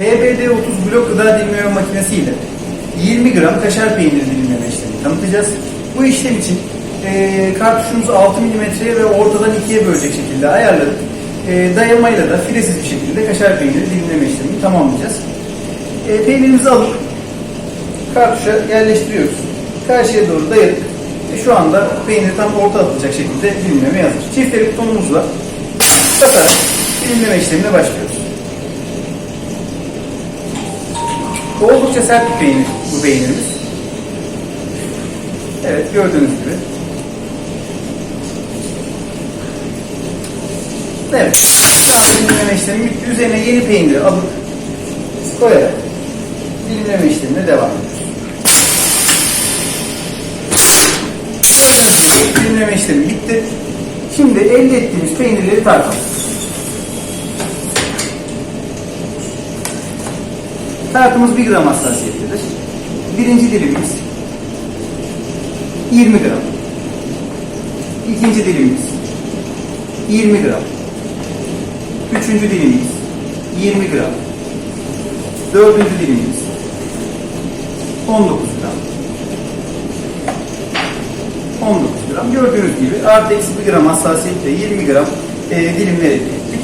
HBD30 blok gıda dilimleme makinesiyle 20 gram kaşar peyniri dilimleme işlemi tanıtacağız. Bu işlem için e, kartuşumuzu 6 mm ve ortadan ikiye bölecek şekilde ayarladık. E, dayamayla da filesiz bir şekilde kaşar peyniri dilimleme işlemini tamamlayacağız. E, peynirimizi alıp kartuşa yerleştiriyoruz. Karşıya doğru dayadık. Ve şu anda peynir tam orta atılacak şekilde dilimlemeye hazır. Çift el butonumuzla basarak dilimleme işlemine başlıyoruz. Oldukça sert bir peynir bu peynirimiz. Evet gördüğünüz gibi. Evet. Dilimleme işlemi bitti. Üzerine yeni peyniri alıp koyarak dilimleme işlemine devam ediyoruz. Dilimleme işlemi bitti. Şimdi elde ettiğimiz peynirleri tartalım. Tartımız 1 gram hassasiyettedir. Birinci dilimimiz 20 gram. İkinci dilimimiz 20 gram. Üçüncü dilimimiz 20 gram. Dördüncü dilimimiz 19 gram. 19 gram. Gördüğünüz gibi artı eksi 1 gram hassasiyetle 20 gram e, dilimler elde bitti.